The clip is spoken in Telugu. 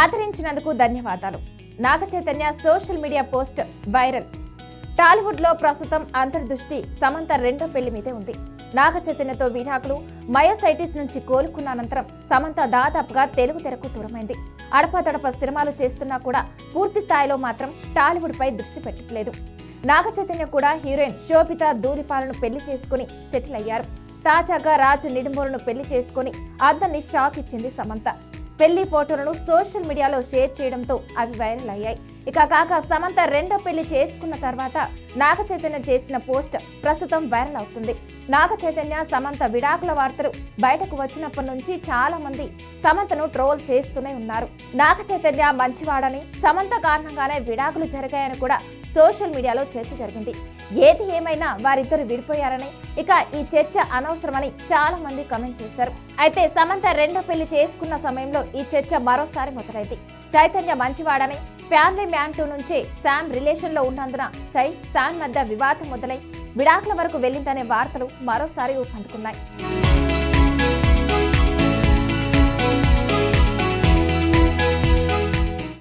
ఆదరించినందుకు ధన్యవాదాలు. Naga Chaitanya social media post viral. టాలీవుడ్లో ప్రస్తుతం అంతర్దృష్టి సమంత రెండో పెళ్ళి మీదే ఉంది. నాగ చైతన్యతో విడాకులు మయోసైటిస్ నుంచి కోలుకున్న అనంతరం సమంత దాదాపుగా తెలుగు తెరకు దూరమైంది. అడపదడప సినిమాలు చేస్తున్నా కూడా పూర్తి స్థాయిలో మాత్రం టాలీవుడ్ పై దృష్టి పెట్టట్లేదు. నాగ చైతన్య కూడా హీరోయిన్ శోభిత ధూళిపాలను పెళ్ళి చేసుకుని సెటిల్ అయ్యారు. తాజాగా రాజు నిడుమూరును పెళ్ళి చేసుకుని అందరినీ షాక్ ఇచ్చింది సమంత. పెళ్ళి ఫోటోలను సోషల్ మీడియాలో షేర్ చేయడంతో అవి వైరల్ అయ్యాయి. ఇక కాక సమంత రెండో పెళ్ళి చేసుకున్న తర్వాత నాగ చైతన్య చేసిన పోస్ట్ ప్రస్తుతం వైరల్ అవుతుంది. నాగ చైతన్య సమంత విడాకుల వార్తలు బయటకు వచ్చినప్పటి నుంచి చాలా మంది సమంతను ట్రోల్ చేస్తూనే ఉన్నారు. నాగ చైతన్య మంచివాడని సమంత కారణంగానే విడాకులు జరిగాయని కూడా సోషల్ మీడియాలో చర్చ జరిగింది. ఏది ఏమైనా వారిద్దరు విడిపోయారని ఇక ఈ చర్చ అనవసరమని చాలా మంది కమెంట్ చేశారు. అయితే సమంత రెండో పెళ్ళి చేసుకున్న సమయంలో ఈ చర్చ మరోసారి మొదలైంది. చైతన్య మంచివాడని ఫ్యామిలీ మ్యాన్ టూ నుంచే శామ్ రిలేషన్లో ఉన్నందున చై శామ్ మధ్య వివాదం మొదలై విడాకుల వరకు వెళ్ళిందనే వార్తలు మరోసారి ఊపందుకున్నాయి.